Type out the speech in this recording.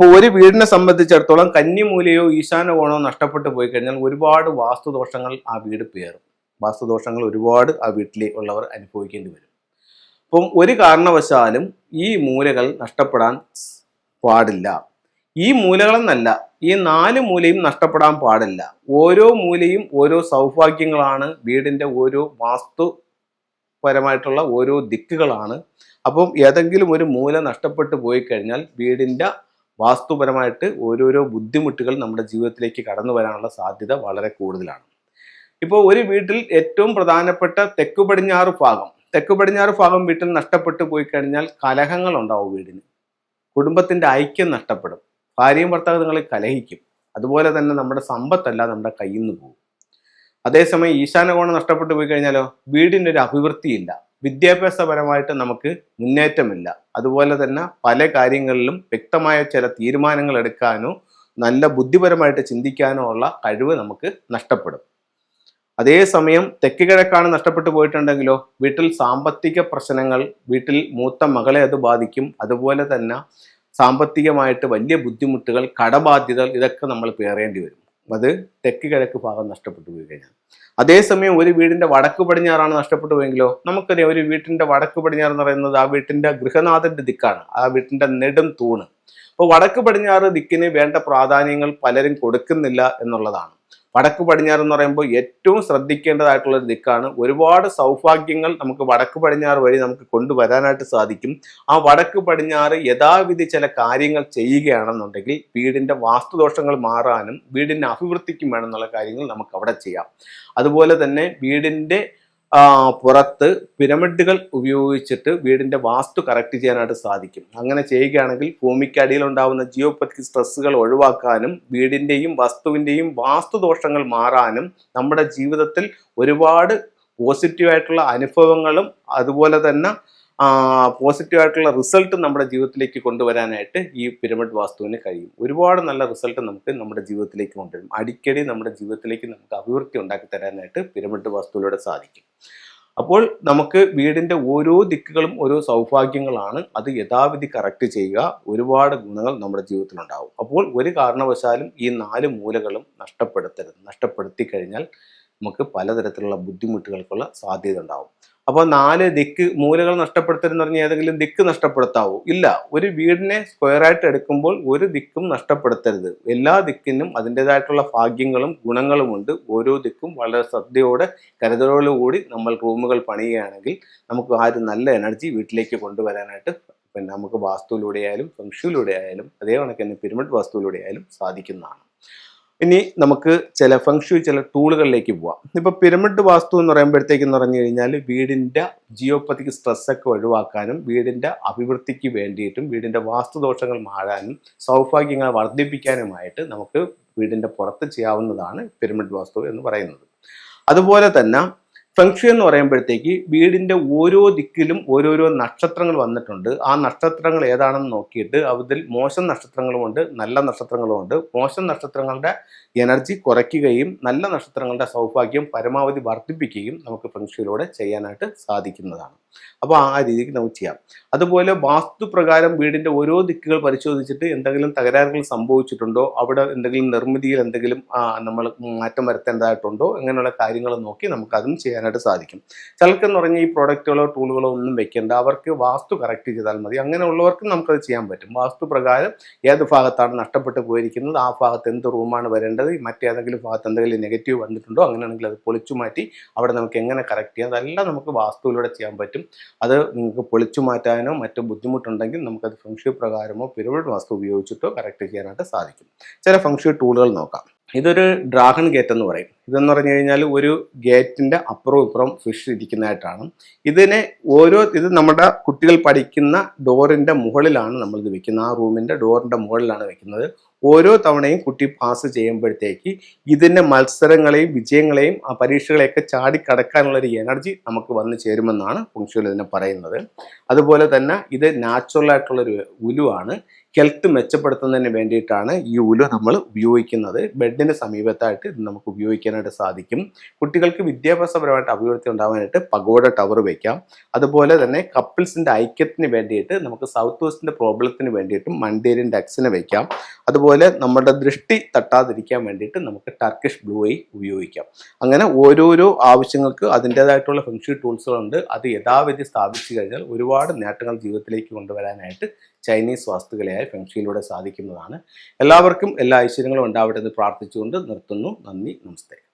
ഇപ്പോൾ ഒരു വീടിനെ സംബന്ധിച്ചിടത്തോളം കന്നിമൂലയോ ഈശാന കോണോ നഷ്ടപ്പെട്ടു പോയി കഴിഞ്ഞാൽ ഒരുപാട് വാസ്തുദോഷങ്ങൾ ആ വീട് പേറും. വാസ്തുദോഷങ്ങൾ ഒരുപാട് ആ വീട്ടിലെ ഉള്ളവർ അനുഭവിക്കേണ്ടി വരും. അപ്പം ഒരു കാരണവശാലും ഈ മൂലകൾ നഷ്ടപ്പെടാൻ പാടില്ല. ഈ മൂലകളെന്നല്ല ഈ നാല് മൂലയും നഷ്ടപ്പെടാൻ പാടില്ല. ഓരോ മൂലയും ഓരോ സൗഭാഗ്യങ്ങളാണ് വീടിന്റെ ഓരോ വാസ്തുപരമായിട്ടുള്ള ഓരോ ദിക്കുകളാണ്. അപ്പം ഏതെങ്കിലും ഒരു മൂല നഷ്ടപ്പെട്ടു പോയി കഴിഞ്ഞാൽ വീടിന്റെ വാസ്തുപരമായിട്ട് ഓരോരോ ബുദ്ധിമുട്ടുകൾ നമ്മുടെ ജീവിതത്തിലേക്ക് കടന്നു വരാനുള്ള സാധ്യത വളരെ കൂടുതലാണ്. ഇപ്പോൾ ഒരു വീട്ടിൽ ഏറ്റവും പ്രധാനപ്പെട്ട തെക്കു പടിഞ്ഞാറ് ഭാഗം തെക്കു പടിഞ്ഞാറ് ഭാഗം വീട്ടിൽ നഷ്ടപ്പെട്ടു പോയി കഴിഞ്ഞാൽ കലഹങ്ങൾ ഉണ്ടാവും വീടിന്. കുടുംബത്തിന്റെ ഐക്യം നഷ്ടപ്പെടും. ഭാര്യയും ഭർത്താവ് നിങ്ങളെ കലഹിക്കും. അതുപോലെ തന്നെ നമ്മുടെ സമ്പത്തല്ല നമ്മുടെ കയ്യിൽ നിന്ന് പോകും. അതേസമയം ഈശാനകോണം നഷ്ടപ്പെട്ടു പോയി കഴിഞ്ഞാലോ? വീടിന്റെ ഒരു അഭിവൃദ്ധിയില്ല. വിദ്യാഭ്യാസപരമായിട്ട് നമുക്ക് മുന്നേറ്റമില്ല. അതുപോലെ തന്നെ പല കാര്യങ്ങളിലും വ്യക്തമായ ചില തീരുമാനങ്ങൾ എടുക്കാനോ നല്ല ബുദ്ധിപരമായിട്ട് ചിന്തിക്കാനോ ഉള്ള കഴിവ് നമുക്ക് നഷ്ടപ്പെടും. അതേസമയം തെക്ക് കിഴക്കാണ് നഷ്ടപ്പെട്ടു പോയിട്ടുണ്ടെങ്കിലോ വീട്ടിൽ സാമ്പത്തിക പ്രശ്നങ്ങൾ വീട്ടിൽ മൂത്ത മകളെ അത് ബാധിക്കും. അതുപോലെ തന്നെ സാമ്പത്തികമായിട്ട് വലിയ ബുദ്ധിമുട്ടുകൾ കടബാധ്യതകൾ ഇതൊക്കെ നമ്മൾ പേറേണ്ടി വരും. അത് തെക്ക് കിഴക്ക് ഭാഗം നഷ്ടപ്പെട്ടു പോയി കഴിഞ്ഞാൽ. അതേസമയം ഒരു വീടിന്റെ വടക്ക് പടിഞ്ഞാറാണ് നഷ്ടപ്പെട്ടു പോയെങ്കിലോ നമുക്കറിയാം ഒരു വീട്ടിന്റെ വടക്ക് പടിഞ്ഞാറ് എന്ന് പറയുന്നത് ആ വീട്ടിന്റെ ഗൃഹനാഥന്റെ ദിക്കാണ്. ആ വീട്ടിന്റെ നെടും തൂണ്. അപ്പോൾ വടക്ക് പടിഞ്ഞാറ് ദിക്കിന് വേണ്ട പ്രാധാന്യങ്ങൾ പലരും കൊടുക്കുന്നില്ല എന്നുള്ളതാണ്. വടക്ക് പടിഞ്ഞാറ് എന്ന് പറയുമ്പോൾ ഏറ്റവും ശ്രദ്ധിക്കേണ്ടതായിട്ടുള്ള ഒരു ദിക്കാണ്. ഒരുപാട് സൗഭാഗ്യങ്ങൾ നമുക്ക് വടക്ക് പടിഞ്ഞാറ് വഴി നമുക്ക് കൊണ്ടുവരാനായിട്ട് സാധിക്കും. ആ വടക്ക് പടിഞ്ഞാറ് യഥാവിധി ചില കാര്യങ്ങൾ ചെയ്യുകയാണെന്നുണ്ടെങ്കിൽ വീടിന്റെ വാസ്തുദോഷങ്ങൾ മാറാനും വീടിന്റെ അഭിവൃദ്ധിക്കും വേണമെന്നുള്ള കാര്യങ്ങൾ നമുക്ക് അവിടെ ചെയ്യാം. അതുപോലെ തന്നെ വീടിന്റെ ആ, പുറത്ത് പിരമിഡുകൾ ഉപയോഗിച്ചിട്ട് വീടിന്റെ വാസ്തു കറക്റ്റ് ചെയ്യാനായിട്ട് സാധിക്കും. അങ്ങനെ ചെയ്യുകയാണെങ്കിൽ ഭൂമിക്കടിയിൽ ഉണ്ടാകുന്ന ജിയോപത്തിക് സ്ട്രെസ്സുകൾ ഒഴിവാക്കാനും വീടിന്റെയും വസ്തുവിന്റെയും വാസ്തുദോഷങ്ങൾ മാറാനും നമ്മുടെ ജീവിതത്തിൽ ഒരുപാട് പോസിറ്റീവായിട്ടുള്ള അനുഭവങ്ങളും അതുപോലെ തന്നെ പോസിറ്റീവായിട്ടുള്ള റിസൾട്ട് നമ്മുടെ ജീവിതത്തിലേക്ക് കൊണ്ടുവരാനായിട്ട് ഈ പിരമിഡ് വാസ്തുവിന് കഴിയും. ഒരുപാട് നല്ല റിസൾട്ട് നമുക്ക് നമ്മുടെ ജീവിതത്തിലേക്ക് കൊണ്ടുവരും. അടിക്കടി നമ്മുടെ ജീവിതത്തിലേക്ക് നമുക്ക് അഭിവൃദ്ധി ഉണ്ടാക്കി തരാനായിട്ട് പിരമിഡ് വാസ്തുവിലൂടെ സാധിക്കും. അപ്പോൾ നമുക്ക് വീടിന്റെ ഓരോ ദിക്കുകളും ഓരോ സൗഭാഗ്യങ്ങളാണ് അത് യഥാവിധി കറക്റ്റ് ചെയ്യുക. ഒരുപാട് ഗുണങ്ങൾ നമ്മുടെ ജീവിതത്തിലുണ്ടാവും. അപ്പോൾ ഒരു കാരണവശാലും ഈ നാല് മൂലകളും നഷ്ടപ്പെടുത്തരുത് നഷ്ടപ്പെടുത്തി കഴിഞ്ഞാൽ നമുക്ക് പലതരത്തിലുള്ള ബുദ്ധിമുട്ടുകൾക്കുള്ള സാധ്യത ഉണ്ടാവും. അപ്പോൾ നാല് ദിക്ക് മൂലകൾ നഷ്ടപ്പെടുത്തരുന്ന് പറഞ്ഞാൽ ഏതെങ്കിലും ദിക്ക് നഷ്ടപ്പെടുത്താവോ. ഇല്ല ഒരു വീടിനെ സ്ക്വയർ ആയിട്ട് എടുക്കുമ്പോൾ ഒരു ദിക്കും നഷ്ടപ്പെടുത്തരുത്. എല്ലാ ദിക്കിനും അതിന്റെതായിട്ടുള്ള ഭാഗ്യങ്ങളും ഗുണങ്ങളുമുണ്ട് ഓരോ ദിക്കും വളരെ ശ്രദ്ധയോടെ കരുതലോടുകൂടി നമ്മൾ റൂമുകൾ പണിയുകയാണെങ്കിൽ നമുക്ക് ആ ഒരു നല്ല എനർജി വീട്ടിലേക്ക് കൊണ്ടുവരാനായിട്ട് പിന്നെ നമുക്ക് വാസ്തുവിലൂടെ ആയാലും ഫംഗ്ഷയിലൂടെ ആയാലും അതേ കണക്ക് തന്നെ പിരമിഡ് വാസ്തുവിലൂടെ ആയാലും സാധിക്കുന്നതാണ്. ഇനി നമുക്ക് ചില ഫംഗ്ഷു ചില ടൂളുകളിലേക്ക് പോവാം. ഇപ്പൊ പിരമിഡ് വാസ്തു എന്ന് പറയുമ്പോഴത്തേക്ക് എന്ന് പറഞ്ഞു കഴിഞ്ഞാൽ വീടിന്റെ ജിയോപ്പത്തിക്ക് സ്ട്രെസ് ഒക്കെ ഒഴിവാക്കാനും വീടിന്റെ അഭിവൃദ്ധിക്ക് വേണ്ടിയിട്ടും വീടിന്റെ വാസ്തുദോഷങ്ങൾ മാറാനും സൗഭാഗ്യങ്ങൾ വർദ്ധിപ്പിക്കാനുമായിട്ട് നമുക്ക് വീടിന്റെ പുറത്ത് ചെയ്യാവുന്നതാണ് പിരമിഡ് വാസ്തു എന്ന് പറയുന്നത്. അതുപോലെ തന്നെ ഫെങ്ഷു എന്ന് പറയുമ്പോഴത്തേക്ക് വീടിന്റെ ഓരോ ദിക്കിലും ഓരോരോ നക്ഷത്രങ്ങൾ വന്നിട്ടുണ്ട്. ആ നക്ഷത്രങ്ങൾ ഏതാണെന്ന് നോക്കിയിട്ട് അതിൽ മോശം നക്ഷത്രങ്ങളുമുണ്ട് നല്ല നക്ഷത്രങ്ങളുമുണ്ട്. മോശം നക്ഷത്രങ്ങളുടെ എനർജി കുറയ്ക്കുകയും നല്ല നക്ഷത്രങ്ങളുടെ സൗഭാഗ്യം പരമാവധി വർദ്ധിപ്പിക്കുകയും നമുക്ക് ഫെങ്ഷുയിലൂടെ ചെയ്യാനായിട്ട് സാധിക്കുന്നതാണ്. അപ്പോൾ ആ രീതിക്ക് നമുക്ക് ചെയ്യാം. അതുപോലെ വാസ്തുപ്രകാരം വീടിന്റെ ഓരോ ദിക്കുകൾ പരിശോധിച്ചിട്ട് എന്തെങ്കിലും തകരാറുകൾ സംഭവിച്ചിട്ടുണ്ടോ? അവിടെ എന്തെങ്കിലും നിർമ്മിതിയിൽ എന്തെങ്കിലും നമ്മൾ മാറ്റം വരുത്തേണ്ടതായിട്ടുണ്ടോ? അങ്ങനെയുള്ള കാര്യങ്ങൾ നോക്കി നമുക്ക് അതും ചെയ്യാനായിട്ട് സാധിക്കും. ചിലർക്കെന്ന് പറഞ്ഞാൽ ഈ പ്രോഡക്റ്റുകളോ ടൂളുകളോ ഒന്നും വെക്കേണ്ട. അവർക്ക് വാസ്തു കറക്റ്റ് ചെയ്താൽ മതി. അങ്ങനെയുള്ളവർക്കും നമുക്കത് ചെയ്യാൻ പറ്റും. വാസ്തു പ്രകാരം ഏത് ഭാഗത്താണ് നഷ്ടപ്പെട്ടു പോയിരിക്കുന്നത്? ആ ഭാഗത്ത് എന്ത് റൂമാണ് വരേണ്ടത്? മറ്റേതെങ്കിലും ഭാഗത്ത് എന്തെങ്കിലും നെഗറ്റീവ് വന്നിട്ടുണ്ടോ? അങ്ങനെയാണെങ്കിൽ അത് പൊളിച്ചു മാറ്റി അവിടെ നമുക്ക് എങ്ങനെ കറക്റ്റ് ചെയ്യാം? അതെല്ലാം നമുക്ക് വാസ്തുവിലൂടെ ചെയ്യാൻ പറ്റും. അത് നിങ്ങൾക്ക് പൊളിച്ചു മാറ്റാനോ മറ്റോ ബുദ്ധിമുട്ടുണ്ടെങ്കിൽ നമുക്കത് ഫംഗ്ഷി പ്രകാരമോ പിരമിഡ് വാസ്തു ഉപയോഗിച്ചിട്ടോ കറക്റ്റ് ചെയ്യാനായിട്ട് സാധിക്കും. ചില ഫംഗ്ഷി ടൂളുകൾ നോക്കാം. ഇതൊരു ഡ്രാഗൺ ഗേറ്റ് എന്ന് പറയും. ഇതെന്ന് പറഞ്ഞു കഴിഞ്ഞാൽ ഒരു ഗേറ്റിന്റെ അപ്പുറവും ഇപ്പുറം ഫിഷ് ഇരിക്കുന്നതായിട്ടാണ്. ഇതിനെ ഓരോ ഇത് നമ്മുടെ കുട്ടികൾ പഠിക്കുന്ന ഡോറിന്റെ മുകളിലാണ് നമ്മൾ ഇത് വെക്കുന്നത്. ആ റൂമിന്റെ ഡോറിന്റെ മുകളിലാണ് വെക്കുന്നത്. ഓരോ തവണയും കുട്ടി പാസ് ചെയ്യുമ്പോഴത്തേക്ക് ഇതിന്റെ മത്സരങ്ങളെയും വിജയങ്ങളെയും ആ പരീക്ഷകളെയൊക്കെ ചാടിക്കടക്കാനുള്ള ഒരു എനർജി നമുക്ക് വന്നു ചേരുമെന്നാണ് പുങ്ഷുവിൽ ഇതിനെ പറയുന്നത്. അതുപോലെ തന്നെ ഇത് നാച്ചുറലായിട്ടുള്ളൊരു ഉലുവാണ്. ഹെൽത്ത് മെച്ചപ്പെടുത്തുന്നതിന് വേണ്ടിയിട്ടാണ് ഈ ഉലു നമ്മൾ ഉപയോഗിക്കുന്നത്. ബെഡിന് സമീപത്തായിട്ട് ഇത് നമുക്ക് ഉപയോഗിക്കാനായിട്ട് സാധിക്കും. കുട്ടികൾക്ക് വിദ്യാഭ്യാസപരമായിട്ട് അഭിവൃദ്ധി ഉണ്ടാവാനായിട്ട് പഗോഡ ടവർ വയ്ക്കാം അതുപോലെ തന്നെ കപ്പിൾസിന്റെ ഐക്യത്തിന് വേണ്ടിയിട്ട് നമുക്ക് സൗത്ത് വെസ്റ്റിന്റെ പ്രോബ്ലത്തിന് വേണ്ടിയിട്ടും മണ്ടേരിയൻ ഡക്സിന് വയ്ക്കാം അതുപോലെ നമ്മുടെ ദൃഷ്ടി തട്ടാതിരിക്കാൻ വേണ്ടിയിട്ട് നമുക്ക് ടർക്കിഷ് ബ്ലൂ ഐ ഉപയോഗിക്കാം. അങ്ങനെ ഓരോരോ ആവശ്യങ്ങൾക്ക് അതിന്റേതായിട്ടുള്ള ഫെങ്ഷി ടൂൾസുകളുണ്ട്. അത് യഥാവിധി സ്ഥാപിച്ചു കഴിഞ്ഞാൽ ഒരുപാട് നേട്ടങ്ങൾ ജീവിതത്തിലേക്ക് കൊണ്ടുവരാനായിട്ട് ചൈനീസ് വാസ്തുകലയായ ഫെങ്ഷിയിലൂടെ സാധിക്കുന്നതാണ്. എല്ലാവർക്കും എല്ലാ ഐശ്വര്യങ്ങളും ഉണ്ടാവട്ടെ എന്ന് പ്രാർത്ഥിച്ചുകൊണ്ട് നിർത്തുന്നു. നന്ദി നമസ്തേ.